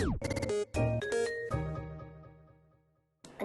you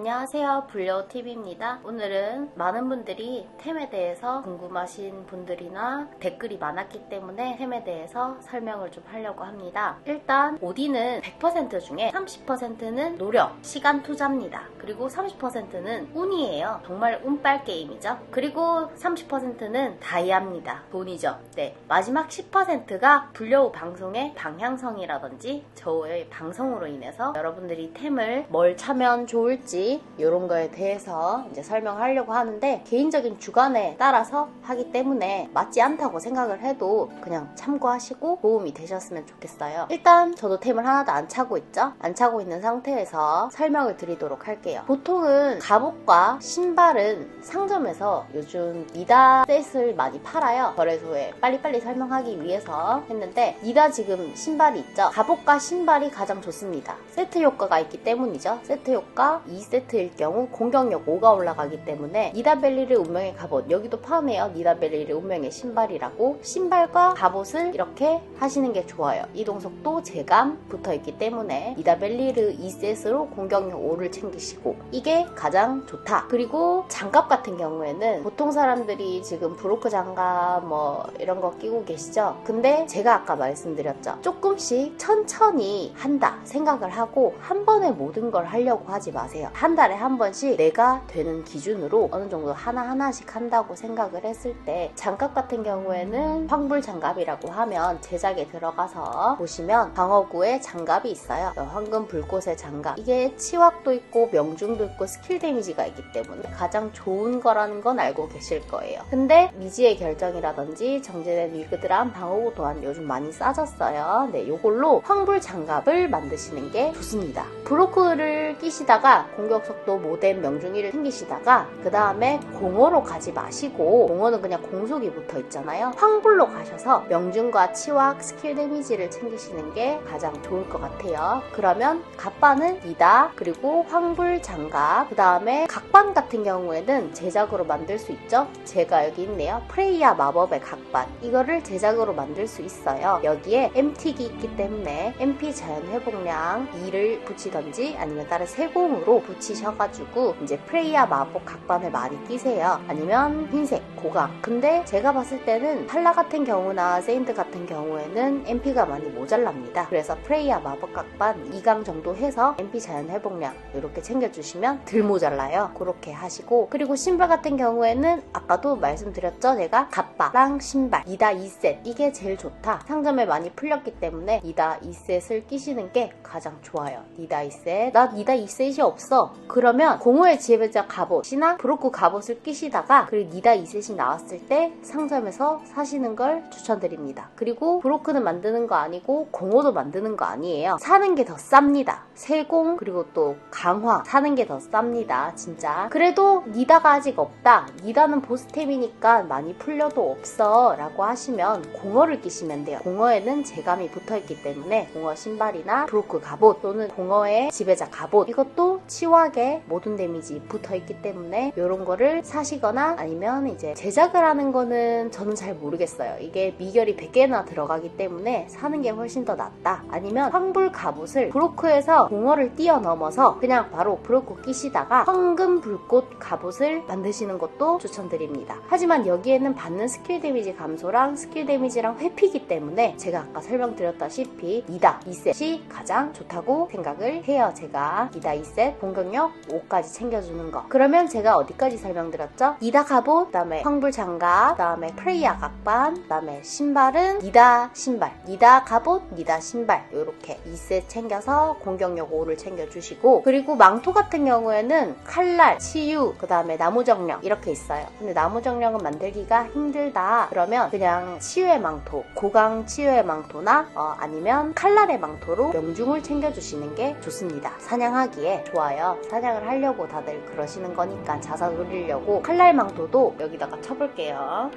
안녕하세요. 불려TV입니다. 오늘은 많은 분들이 템에 대해서 궁금하신 분들이나 댓글이 많았기 때문에 템에 대해서 설명을 좀 하려고 합니다. 일단 오디는 100% 중에 30%는 노력, 시간 투자입니다. 그리고 30%는 운이에요. 정말 운빨 게임이죠. 그리고 30%는 다이아입니다. 돈이죠. 네. 마지막 10%가 불려우 방송의 방향성이라든지 저의 방송으로 인해서 여러분들이 템을 뭘 차면 좋을지 이런 거에 대해서 이제 설명하려고 하는데 개인적인 주관에 따라서 하기 때문에 맞지 않다고 생각을 해도 그냥 참고하시고 도움이 되셨으면 좋겠어요. 일단 저도 템을 하나도 안 차고 있죠? 안 차고 있는 상태에서 설명을 드리도록 할게요. 보통은 갑옷과 신발은 상점에서 요즘 니다 셋을 많이 팔아요. 거래소에 빨리빨리 설명하기 위해서 했는데 니다 지금 신발이 있죠? 갑옷과 신발이 가장 좋습니다. 세트 효과가 있기 때문이죠. 세트 효과 2세트 일 경우 공격력 5가 올라가기 때문에 니다벨리를 운명의 갑옷 여기도 파네요. 니다벨리를 운명의 신발이라고 신발과 갑옷을 이렇게 하시는 게 좋아요. 이동속도 제감 붙어 있기 때문에 니다벨리르 2셋으로 공격력 5를 챙기시고 이게 가장 좋다. 그리고 장갑 같은 경우에는 보통 사람들이 지금 브로크 장갑 뭐 이런 거 끼고 계시죠? 근데 제가 아까 말씀드렸죠. 조금씩 천천히 한다 생각을 하고 한 번에 모든 걸 하려고 하지 마세요. 한 달에 한 번씩 내가 되는 기준으로 어느 정도 하나하나씩 한다고 생각을 했을 때 장갑 같은 경우에는 황불 장갑이라고 하면 제작에 들어가서 보시면 방어구에 장갑이 있어요. 황금 불꽃의 장갑. 이게 치확도 있고 명중도 있고 스킬 데미지가 있기 때문에 가장 좋은 거라는 건 알고 계실 거예요. 근데 미지의 결정이라든지 정제된 위그드란 방어구 또한 요즘 많이 싸졌어요. 네, 요걸로 황불 장갑을 만드시는 게 좋습니다. 브로크를 끼시다가 공격 속도 모뎀 명중이를 챙기시다가 그 다음에 공허로 가지 마시고 공허는 그냥 공속이 붙어 있잖아요. 황불로 가셔서 명중과 치확 스킬 데미지를 챙기시는 게 가장 좋을 것 같아요. 그러면 갑바는 이다 그리고 황불 장갑 그 다음에 각반 같은 경우에는 제작으로 만들 수 있죠. 제가 여기 있네요. 프레이야 마법의 각반 이거를 제작으로 만들 수 있어요. 여기에 MT기 있기 때문에 MP 자연 회복량 2를 붙이던지 아니면 다른 세공으로 붙이 셔가지고 이제 프레이야 마법 각반을 많이 끼세요. 아니면 흰색 고강. 근데 제가 봤을 때는 팔라 같은 경우나 세인트 같은 경우에는 MP가 많이 모자랍니다. 그래서 프레이야 마법 각반 2강 정도 해서 MP 자연 회복량 이렇게 챙겨주시면 덜 모자라요. 그렇게 하시고 그리고 신발 같은 경우에는 아까도 말씀드렸죠. 제가 갑바랑 신발 2다 2셋 이게 제일 좋다. 상점에 많이 풀렸기 때문에 2다 2셋을 끼시는 게 가장 좋아요. 2다 2셋 나 2다 2셋이 없어. 그러면 공허의 지혜자 갑옷이나 브로크 갑옷을 끼시다가 그리고 2다 2셋이 나왔을 때 상점에서 사시는 걸 추천드립니다. 그리고 브로크는 만드는 거 아니고 공허도 만드는 거 아니에요. 사는 게 더 쌉니다. 세공 그리고 또 강화 사는 게 더 쌉니다. 진짜. 그래도 니다가 아직 없다. 니다는 보스템이니까 많이 풀려도 없어 라고 하시면 공허를 끼시면 돼요. 공허에는 재감이 붙어있기 때문에 공허 신발이나 브로크 갑옷 또는 공허의 지배자 갑옷 이것도 치확에 모든 데미지 붙어있기 때문에 이런 거를 사시거나 아니면 이제 제작을 하는 거는 저는 잘 모르겠어요. 이게 미결이 100개나 들어가기 때문에 사는 게 훨씬 더 낫다. 아니면 황불 갑옷을 브로크에서 공허를 뛰어넘어서 그냥 바로 브로크 끼시다가 황금 불꽃 갑옷을 만드시는 것도 추천드립니다. 하지만 여기에는 받는 스킬 데미지 감소랑 스킬 데미지랑 회피기 때문에 제가 아까 설명드렸다시피 2다 2셋이 가장 좋다고 생각을 해요. 제가 2다 2셋 공격력 5까지 챙겨주는 거. 그러면 제가 어디까지 설명드렸죠? 2다 갑옷, 그다음에 황불 장갑, 그다음에 프레이야 각반, 그다음에 신발은 2다 신발, 2다 갑옷, 2다 신발 이렇게 2셋 챙겨서 공격력 5를 챙겨주시고 그리고 망토 같은 경우에는 칼날, 치유, 그다음에 나무 정령 이렇게 있어요. 근데 나무 정령은 만들기가 힘들다. 그러면 그냥 치유의 망토, 고강 치유의 망토나 어, 아니면 칼날의 망토로 명중을 챙겨주시는 게 좋습니다. 사냥하기에 좋아요. 사냥을 하려고 다들 그러시는 거니까 자산 올리려고 칼날 망토도 여기다가 쳐볼게요.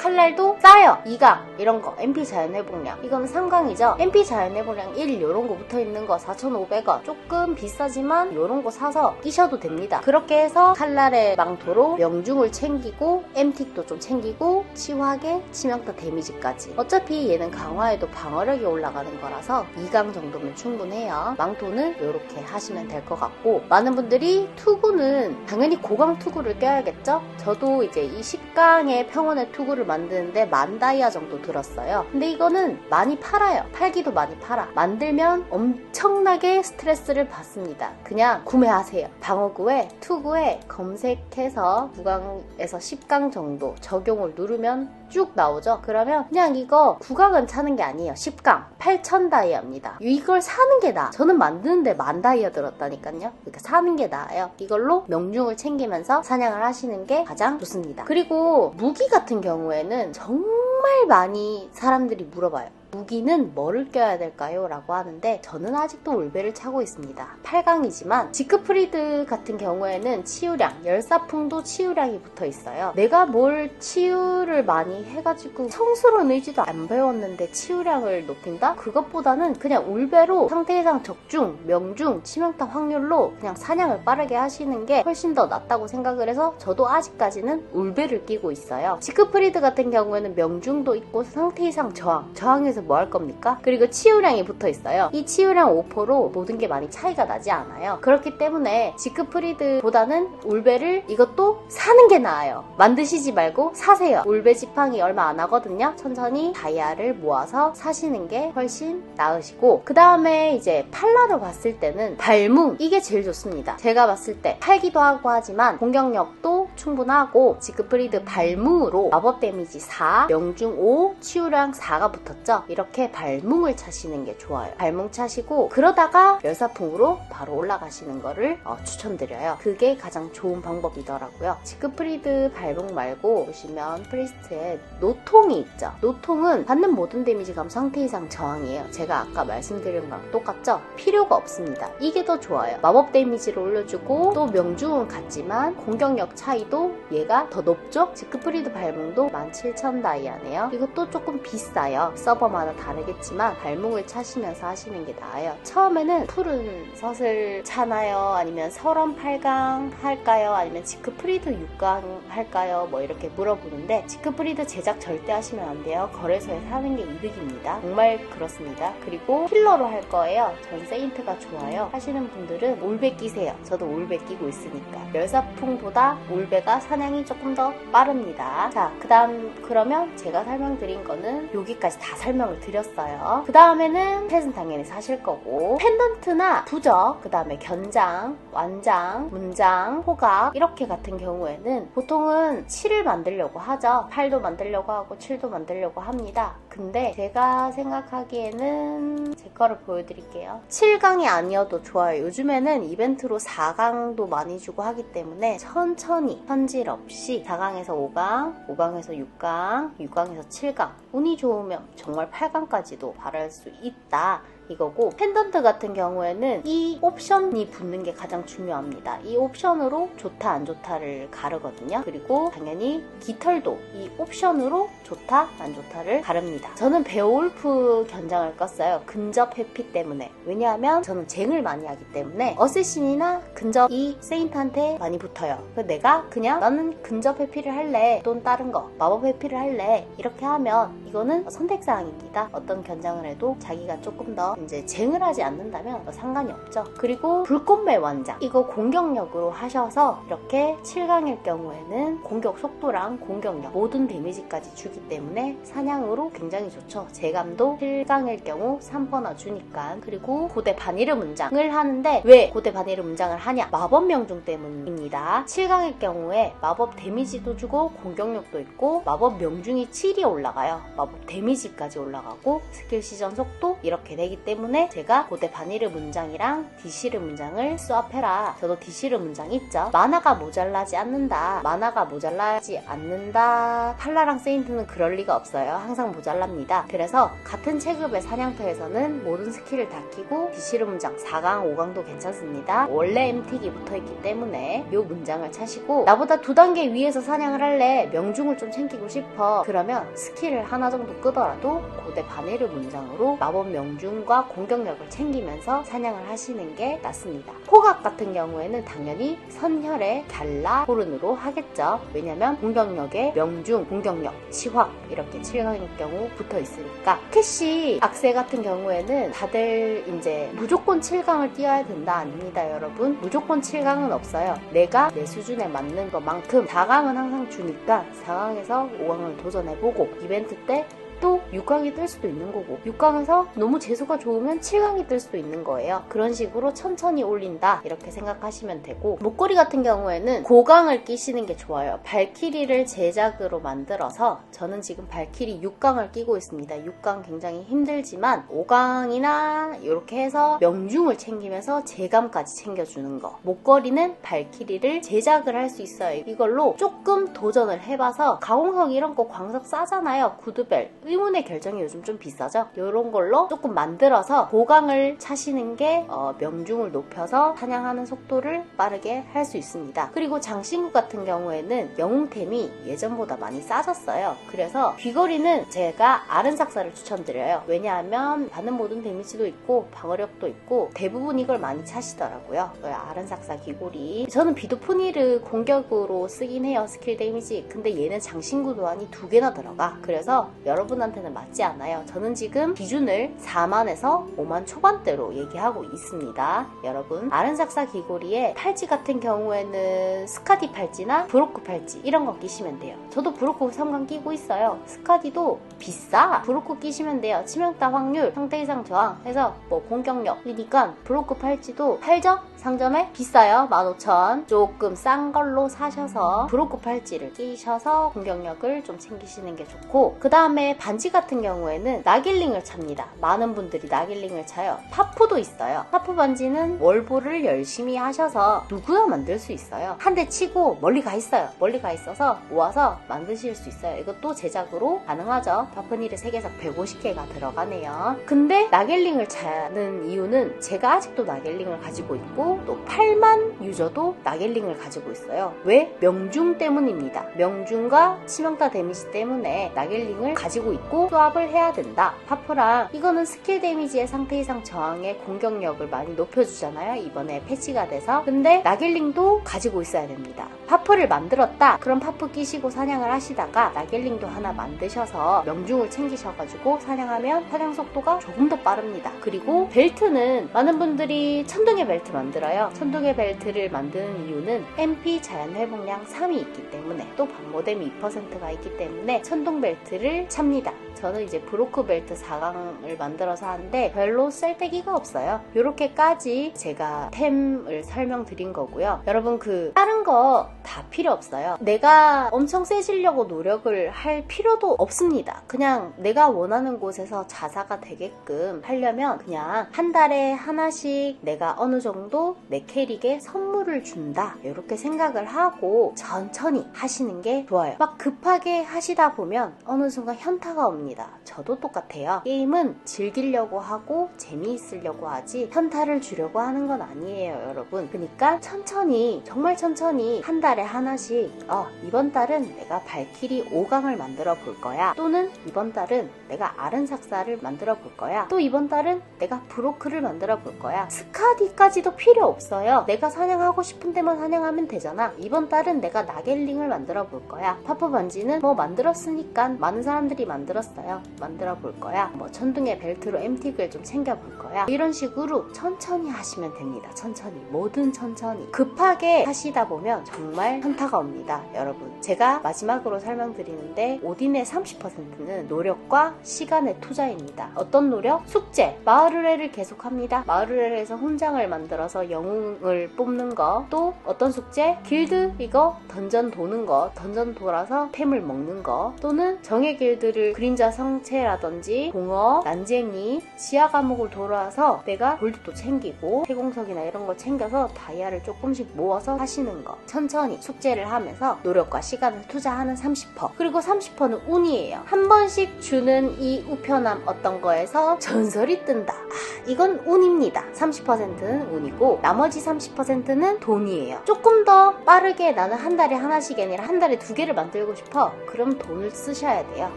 칼날도 싸요 2강 이런 거. MP 자연회복량. 이건 3강이죠. MP 자연회복량 1 요런 거 붙어있는 거 4,500원. 조금 비싸지만 요런 거 사서 끼셔도 됩니다. 그렇게 해서 칼날의 망토로 명중을 챙기고 MT도 좀 챙기고 치유하게 치명타 데미지까지. 어차피 얘는 강화에도 방어력이 올라가는 거라서 2강 정도면 충분해요. 망토는 이렇게 하시면 될 것 같고. 많은 분들이 투구는 당연히 고강 투구를 껴야겠죠? 저도 이제 이 10강의 평원의 투구를 만드는데 만 다이아 정도 들었어요. 근데 이거는 많이 팔아요. 팔기도 많이 팔아. 만들면 엄청나게 스트레스를 받습니다. 그냥 구매하세요. 방어구에 투구에 검색해서 9강에서 10강 정도 적용을 누르면 쭉 나오죠? 그러면 그냥 이거 9강은 차는 게 아니에요. 10강 8천 다이아입니다. 이걸 사는 게 나아 저는 만드는데 만 다이아 들었다니까요. 그러니까 사는 게 나아요. 이걸로 명중을 챙기면서 사냥을 하시는 게 가장 좋습니다. 그리고 무기 같은 경우에는 정말 많이 사람들이 물어봐요 무기는 뭐를 껴야 될까요? 라고 하는데 저는 아직도 올베를 차고 있습니다. 8강이지만 지크프리드 같은 경우에는 치유량, 열사풍도 치유량이 붙어 있어요. 내가 뭘 치유를 많이 해가지고 청스러운 의지도 안 배웠는데 치유량을 높인다? 그것보다는 그냥 울베로 상태 이상 적중, 명중, 치명타 확률로 그냥 사냥을 빠르게 하시는 게 훨씬 더 낫다고 생각을 해서 저도 아직까지는 울베를 끼고 있어요. 지크프리드 같은 경우에는 명중도 있고 상태 이상 저항, 저항에서 뭐 할 겁니까? 그리고 치유량이 붙어 있어요. 이 치유량 5%로 모든 게 많이 차이가 나지 않아요. 그렇기 때문에 지크프리드보다는 울베를 이것도 사는 게 나아요. 만드시지 말고 사세요. 울베 지팡이 얼마 안 하거든요. 천천히 다이아를 모아서 사시는 게 훨씬 나으시고 그 다음에 이제 팔라로 봤을 때는 발뭉 이게 제일 좋습니다. 제가 봤을 때 팔기도 하고 하지만 공격력도 충분하고 지크프리드 발뭉으로 마법 데미지 4, 명중 5, 치유량 4가 붙었죠. 이렇게 발뭉을 차시는 게 좋아요. 발뭉 차시고 그러다가 열사풍으로 바로 올라가시는 거를 어, 추천드려요. 그게 가장 좋은 방법이더라고요. 지크프리드 발뭉 말고 보시면 프리스트에 노통이 있죠. 노통은 받는 모든 데미지 감 상태 이상 저항이에요. 제가 아까 말씀드린 거랑 똑같죠? 필요가 없습니다. 이게 더 좋아요. 마법 데미지를 올려주고 또 명중은 같지만 공격력 차이도 얘가 더 높죠? 지크프리드 발뭉도 17,000 다이아네요. 이것도 조금 비싸요. 서버 마다 다르겠지만 발뭉을 차시면서 하시는 게 나아요. 처음에는 푸른 섯을 차나요? 아니면 설원 8강 할까요? 아니면 지크프리드 6강 할까요? 뭐 이렇게 물어보는데 지크프리드 제작 절대 하시면 안 돼요. 거래소에 사는 게 이득입니다. 정말 그렇습니다. 그리고 힐러로 할 거예요. 전 세인트가 좋아요. 하시는 분들은 올베 끼세요. 저도 올베 끼고 있으니까. 열사풍보다 올베가 사냥이 조금 더 빠릅니다. 자, 그 다음 그러면 제가 설명드린 거는 여기까지 다 설명 을 드렸어요. 그 다음에는 펫은 당연히 사실 거고 펜던트나 부적, 그 다음에 견장, 완장, 문장, 호각 이렇게 같은 경우에는 보통은 7을 만들려고 하죠. 8도 만들려고 하고 7도 만들려고 합니다. 근데 제가 생각하기에는 제 거를 보여드릴게요. 7강이 아니어도 좋아요. 요즘에는 이벤트로 4강도 많이 주고 하기 때문에 천천히 현질 없이 4강에서 5강, 5강에서 6강, 6강에서 7강 운이 좋으면 정말 8강까지도 바랄 수 있다. 이거고 펜던트 같은 경우에는 이 옵션이 붙는 게 가장 중요합니다. 이 옵션으로 좋다 안 좋다를 가르거든요. 그리고 당연히 깃털도 이 옵션으로 좋다 안 좋다를 가릅니다. 저는 베올프 견장을 껐어요. 근접 회피 때문에. 왜냐하면 저는 쟁을 많이 하기 때문에 어쌔신이나 근접이 세인트한테 많이 붙어요. 내가 그냥 나는 근접 회피를 할래 또는 다른 거 마법 회피를 할래 이렇게 하면 이거는 선택사항입니다. 어떤 견장을 해도 자기가 조금 더 이제 쟁을 하지 않는다면 상관이 없죠. 그리고 불꽃매 완장 이거 공격력으로 하셔서 이렇게 7강일 경우에는 공격 속도랑 공격력 모든 데미지까지 주기 때문에 사냥으로 굉장히 좋죠. 제감도 7강일 경우 3퍼나 주니까 그리고 고대 바니르 문장을 하는데 왜 고대 바니르 문장을 하냐 마법 명중 때문입니다. 7강일 경우에 마법 데미지도 주고 공격력도 있고 마법 명중이 7이 올라가요. 마법 데미지까지 올라가고 스킬 시전 속도 이렇게 되기 때문에 때문에 제가 고대 바니르 문장이랑 디시르 문장을 수업해라. 저도 디시르 문장 있죠. 만화가 모자라지 않는다. 만화가 모자라지 않는다. 팔라랑 세인트는 그럴 리가 없어요. 항상 모자랍니다. 그래서 같은 체급의 사냥터에서는 모든 스킬을 다 끼고 디시르 문장 4강, 5강도 괜찮습니다. 원래 MT기 붙어있기 때문에 이 문장을 차시고 나보다 두 단계 위에서 사냥을 할래. 명중을 좀 챙기고 싶어. 그러면 스킬을 하나 정도 끄더라도 고대 바네르 문장으로 마법 명중 과 공격력을 챙기면서 사냥을 하시는 게 낫습니다. 호각 같은 경우에는 당연히 선혈의 갈라 호른으로 하겠죠. 왜냐면 공격력에 명중, 공격력, 치확 이렇게 7강일 경우 붙어 있으니까 캐시 악세 같은 경우에는 다들 이제 무조건 7강을 뛰어야 된다 아닙니다 여러분 무조건 7강은 없어요 내가 내 수준에 맞는 것만큼 4강은 항상 주니까 4강에서 5강을 도전해보고 이벤트 때또 6강이 뜰 수도 있는 거고 6강에서 너무 재수가 좋으면 7강이 뜰 수도 있는 거예요. 그런 식으로 천천히 올린다 이렇게 생각하시면 되고 목걸이 같은 경우에는 고강을 끼시는 게 좋아요. 발키리를 제작으로 만들어서 저는 지금 발키리 6강을 끼고 있습니다. 6강 굉장히 힘들지만 5강이나 이렇게 해서 명중을 챙기면서 재감까지 챙겨주는 거. 목걸이는 발키리를 제작을 할 수 있어요. 이걸로 조금 도전을 해봐서 가공석 이런 거 광석 싸잖아요. 구두벨. 의문의 결정이 요즘 좀 비싸죠? 이런 걸로 조금 만들어서 고강을 차시는 게 어, 명중을 높여서 사냥하는 속도를 빠르게 할 수 있습니다. 그리고 장신구 같은 경우에는 영웅템이 예전보다 많이 싸졌어요. 그래서 귀걸이는 제가 아른삭사를 추천드려요. 왜냐하면 받는 모든 데미지도 있고 방어력도 있고 대부분 이걸 많이 차시더라고요. 아른삭사 귀걸이. 저는 비도포니를 공격으로 쓰긴 해요 스킬 데미지. 근데 얘는 장신구 도안이 두 개나 들어가. 그래서 여러분한테는 맞지 않아요. 저는 지금 기준을 4만에서 5만 초반대로 얘기하고 있습니다. 여러분 아른삭사 귀걸이에 팔찌 같은 경우에는 스카디 팔찌나 브로크 팔찌 이런 거 끼시면 돼요. 저도 브로크 3강 끼고 있어요. 스카디도 비싸 브로크 끼시면 돼요. 치명타 확률 상태 이상 저항 해서 뭐 공격력이니까 브로크 팔찌도 팔죠? 상점에? 비싸요. 15,000 조금 싼 걸로 사셔서 브로크 팔찌를 끼셔서 공격력을 좀 챙기시는 게 좋고 그 다음에 반지 같은 경우에는 나길링을 찹니다. 많은 분들이 나길링을 차요. 파프도 있어요. 파프 반지는 월보를 열심히 하셔서 누구나 만들 수 있어요. 한 대 치고 멀리 가 있어요. 멀리 가 있어서 모아서 만드실 수 있어요. 이것도 제작으로 가능하죠. 파프니를 3개에서 150개가 들어가네요. 근데 나길링을 차는 이유는 제가 아직도 나길링을 가지고 있고 또 8만 유저도 나겔링을 가지고 있어요. 왜? 명중 때문입니다. 명중과 치명타 데미지 때문에 나겔링을 가지고 있고 수합을 해야 된다. 파프랑 이거는 스킬 데미지의 상태 이상 저항의 공격력을 많이 높여주잖아요. 이번에 패치가 돼서. 근데 나겔링도 가지고 있어야 됩니다. 파프를 만들었다. 그럼 파프 끼시고 사냥을 하시다가 나겔링도 하나 만드셔서 명중을 챙기셔가지고 사냥하면 사냥 속도가 조금 더 빠릅니다. 그리고 벨트는 많은 분들이 천둥의 벨트 만들어요. 천둥의 벨트를 만드는 이유는 MP 자연 회복량 3이 있기 때문에 또 방모뎀이 2%가 있기 때문에 천둥 벨트를 찹니다. 저는 이제 브로크 벨트 4강을 만들어서 하는데 별로 쓸데기가 없어요. 이렇게까지 제가 템을 설명드린 거고요. 여러분 그 다른 거 다 필요 없어요. 내가 엄청 세지려고 노력을 할 필요도 없습니다. 그냥 내가 원하는 곳에서 자사가 되게끔 하려면 그냥 한 달에 하나씩 내가 어느 정도 내 캐릭에 선물을 준다. 이렇게 생각을 하고 천천히 하시는 게 좋아요. 막 급하게 하시다 보면 어느 순간 현타가 옵니다. 저도 똑같아요. 게임은 즐기려고 하고 재미있으려고 하지 현타를 주려고 하는 건 아니에요, 여러분. 그러니까 천천히 정말 천천히 한 달에 하나씩 어, 이번 달은 내가 발키리 5강을 만들어 볼 거야. 또는 이번 달은 내가 아른삭사를 만들어 볼 거야. 또 이번 달은 내가 브로크를 만들어 볼 거야. 스카디까지도 필요 없어요. 내가 사냥하고 싶은 데만 사냥하면 되잖아. 이번 달은 내가 나겔링을 만들어 볼 거야. 파프 반지는 뭐 만들었으니까 많은 사람들이 만들었 어요. 만들어 볼 거야. 뭐 천둥의 벨트로 엠틱을 좀 챙겨 볼 거야. 이런 식으로 천천히 하시면 됩니다. 천천히. 뭐든 천천히. 급하게 하시다 보면 정말 현타가 옵니다. 여러분. 제가 마지막으로 설명드리는데 오딘의 30%는 노력과 시간의 투자입니다. 어떤 노력? 숙제. 마을의뢰를 계속합니다. 마을의뢰에서 훈장을 만들어서 영웅을 뽑는 거. 또 어떤 숙제? 길드 이거 던전 도는 거. 던전 돌아서 템을 먹는 거. 또는 정의 길드를 그림 자 닌자 성체라든지 공업, 난쟁이, 지하 과목을 돌아서 내가 골드도 챙기고 해공석이나 이런 거 챙겨서 다이아를 조금씩 모아서 하시는 거. 천천히 숙제를 하면서 노력과 시간을 투자하는 30% 그리고 30%는 운이에요. 한 번씩 주는 이 우편함 어떤 거에서 전설이 뜬다 아, 이건 운입니다. 30%는 운이고 나머지 30%는 돈이에요. 조금 더 빠르게 나는 한 달에 하나씩이 아니라 한 달에 두 개를 만들고 싶어. 그럼 돈을 쓰셔야 돼요.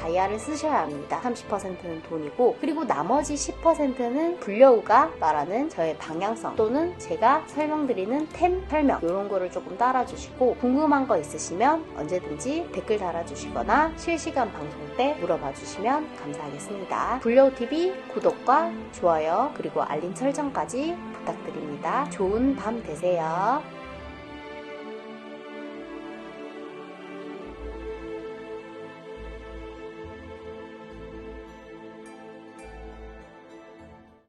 다이아를 쓰셔야 합니다. 30%는 돈이고 그리고 나머지 10%는 불려우가 말하는 저의 방향성 또는 제가 설명드리는 템 설명 이런 거를 조금 따라주시고 궁금한 거 있으시면 언제든지 댓글 달아주시거나 실시간 방송 때 물어봐 주시면 감사하겠습니다. 불려우TV 구독과 좋아요 그리고 알림 설정까지 부탁드립니다. 좋은 밤 되세요.